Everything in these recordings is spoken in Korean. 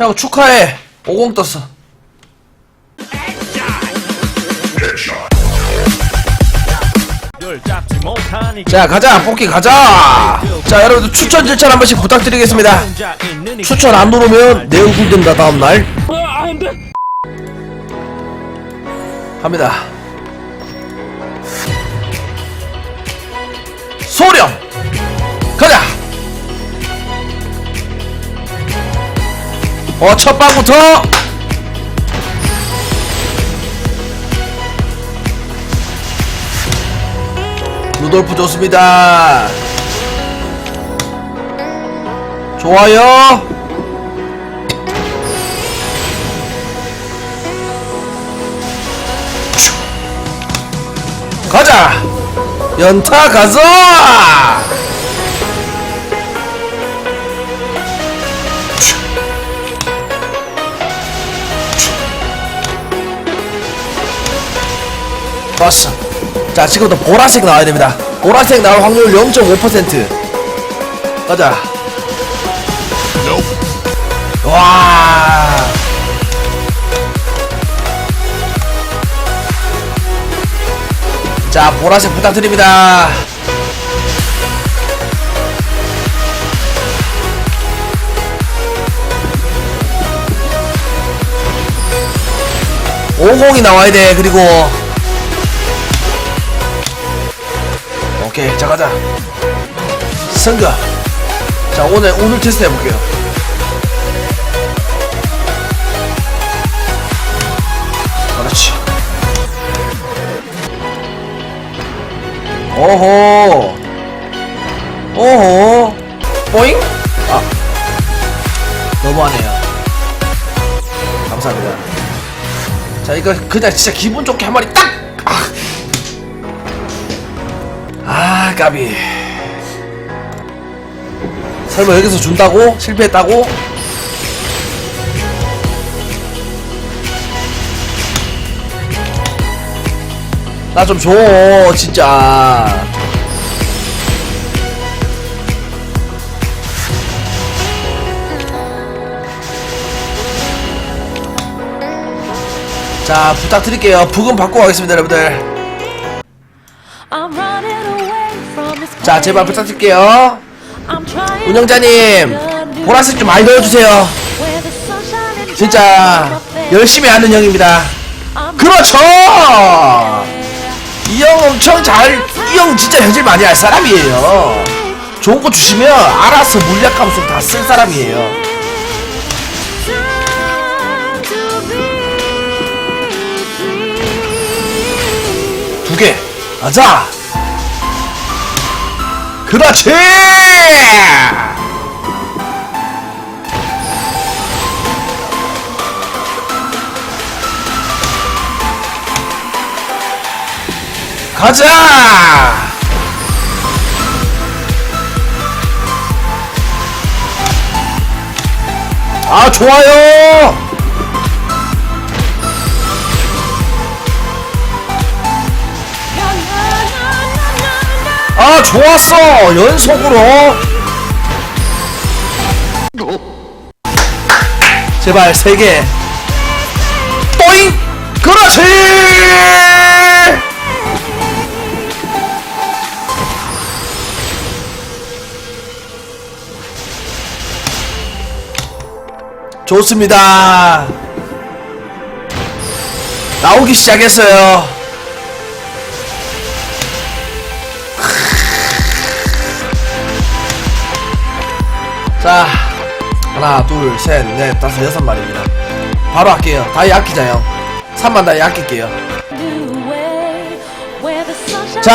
형 축하해. 50 떴어. 자 가자. 뽑기 가자. 자 여러분들 추천 절찬 한 번씩 부탁드리겠습니다. 추천 안 누르면 내 얼굴 된다 다음날. 합니다. 소령 어 첫 방부터. 루돌프 좋습니다. 좋아요. 가자. 연타 가자 좋았어. 자 지금부터 보라색 나와야 됩니다. 보라색 나올 확률 0.5% 가자. 와. 자, 보라색 부탁드립니다. 오공이 나와야 돼. 그리고 오케이, 자 가자. 승가. 자, 오늘 오늘 테스트 해볼게요. 그렇지. 오호 오호 뽀잉? 아 너무하네요 감사합니다 자 이거 그냥 진짜 기분 좋게 한 마리 딱! 까비 설마 여기서 준다고? 실패했다고? 나 좀 줘, 진짜. 자, 부탁드릴게요. 부금 받고 가겠습니다, 여러분들. 자, 제발 부탁드릴게요. 운영자님, 보라색 좀 많이 넣어주세요. 진짜, 열심히 하는 형입니다. 그렇죠! 이 형 엄청 잘, 이 형 진짜 현질 많이 할 사람이에요. 좋은 거 주시면 알아서 물약 함수 다쓸 사람이에요. 두 개. 가자! 그렇지! 가자! 아, 좋아요! 아, 좋았어! 연속으로! 제발, 세 개. 또잉! 그렇지! 좋습니다. 나오기 시작했어요. 자, 하나, 둘, 셋, 넷, 다섯, 여섯 마리입니다. 바로 할게요. 다이 아끼자, 형. 3만 다이 아낄게요. 자.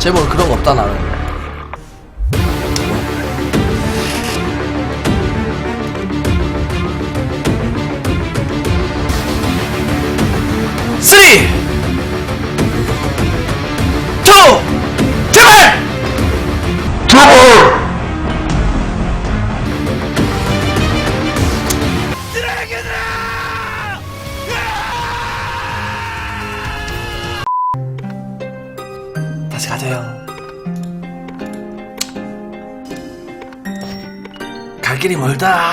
제발 그런 거 없다, 나는. 서비스가 돼요. 갈 길이 멀다.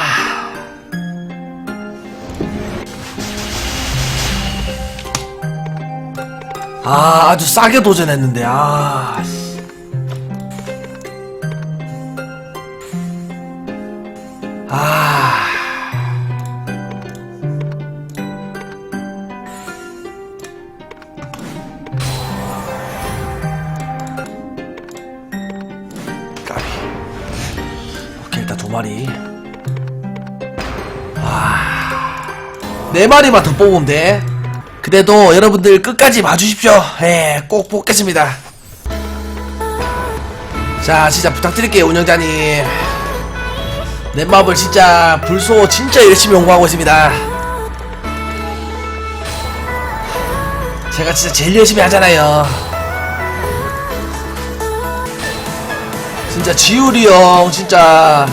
아, 아주 싸게 도전했는데, 아. 아. 네 마리만 더 뽑으면 돼. 그래도 여러분들 끝까지 봐주십시오. 예, 꼭 뽑겠습니다. 자, 진짜 부탁드릴게요, 운영자님. 넷마블 진짜 불소 진짜 열심히 연구하고 있습니다. 제가 진짜 제일 열심히 하잖아요. 진짜 지율이 형 진짜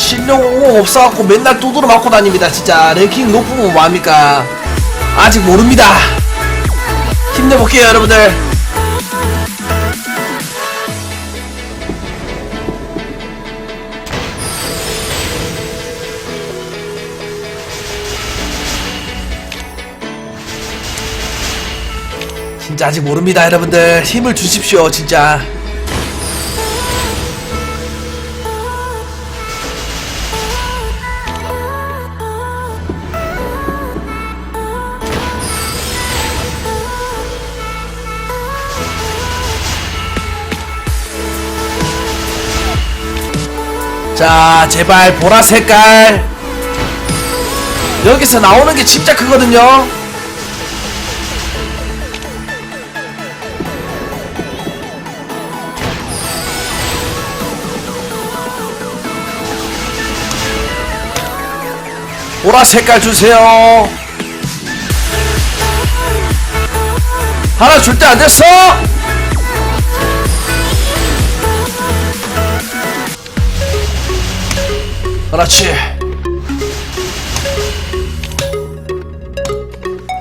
실력 없어갖고 맨날 두드러 맞고 다닙니다. 진짜 랭킹 높으면 뭐합니까? 아직 모릅니다. 힘내볼게요, 여러분들. 진짜 아직 모릅니다, 여러분들. 힘을 주십시오, 진짜. 자, 제발 보라 색깔. 여기서 나오는 게 진짜 크거든요. 보라 색깔 주세요. 하나 줄 때 안 됐어? 그렇지.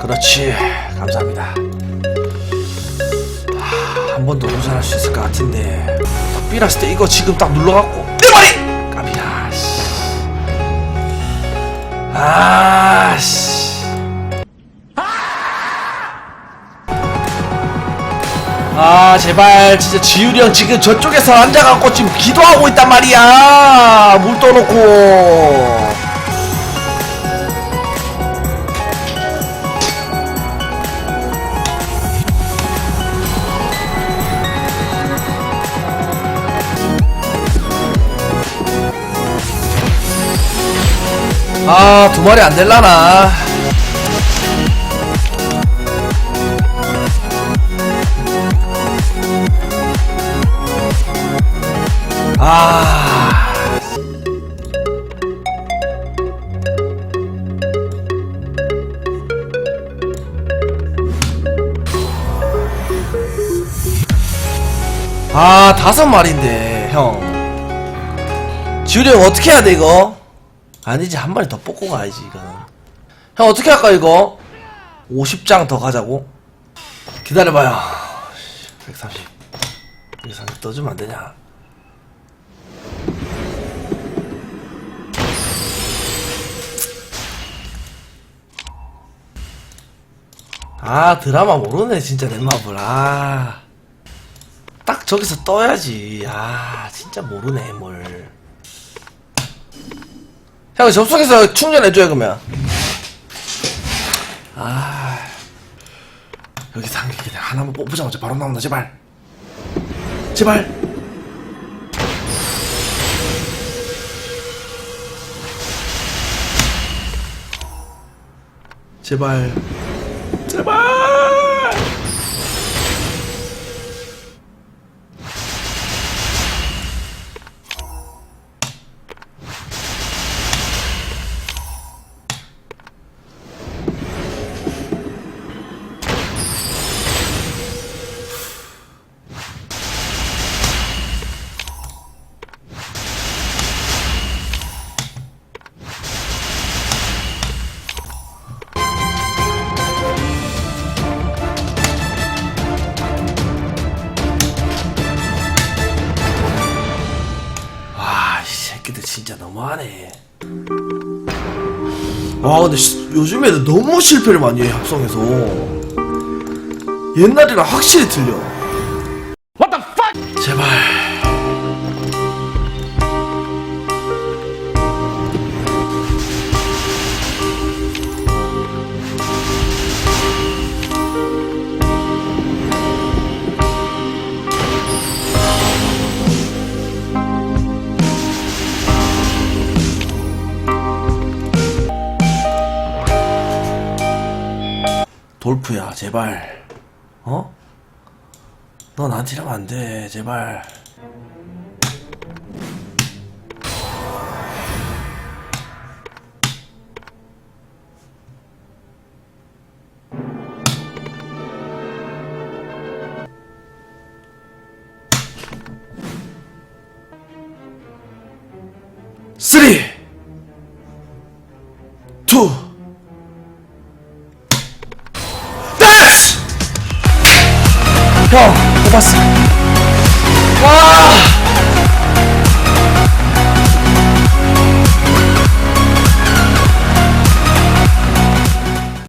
그렇지. 감사합니다. 아, 한 번 더 도전할 수 있을 것 같은데. 딱 삐랐을 때 이거 지금 딱 눌러갖고. 내 머리! 까비야, 씨. 아, 씨. 아 제발 진짜 지율이 형 지금 저쪽에서 앉아갖고 지금 기도하고 있단 말이야. 물 떠놓고. 아 두 마리 안 될라나 아, 다섯 마리인데, 형. 지우리 형 어떻게 해야 돼, 이거? 아니지, 한 마리 더 뽑고 가야지, 이거는. 형, 어떻게 할까, 이거? 50장 더 가자고? 기다려봐요. 130. 130 떠주면 안 되냐? 아 드라마 모르네 진짜 넷마블 아 딱 저기서 떠야지. 아 진짜 모르네 뭘. 형 접속해서 충전해줘요 그러면. 아 여기 상기 그냥 하나만 뽑자마자 바로 나온다 제발. 제발. 제발. 제발 와 근데 시- 요즘에는 너무 실패를 많이 해 합성에서. 옛날이랑 확실히 틀려 제발 어? 너 나한테 이러면 안 돼, 제발. 쓰리, Dios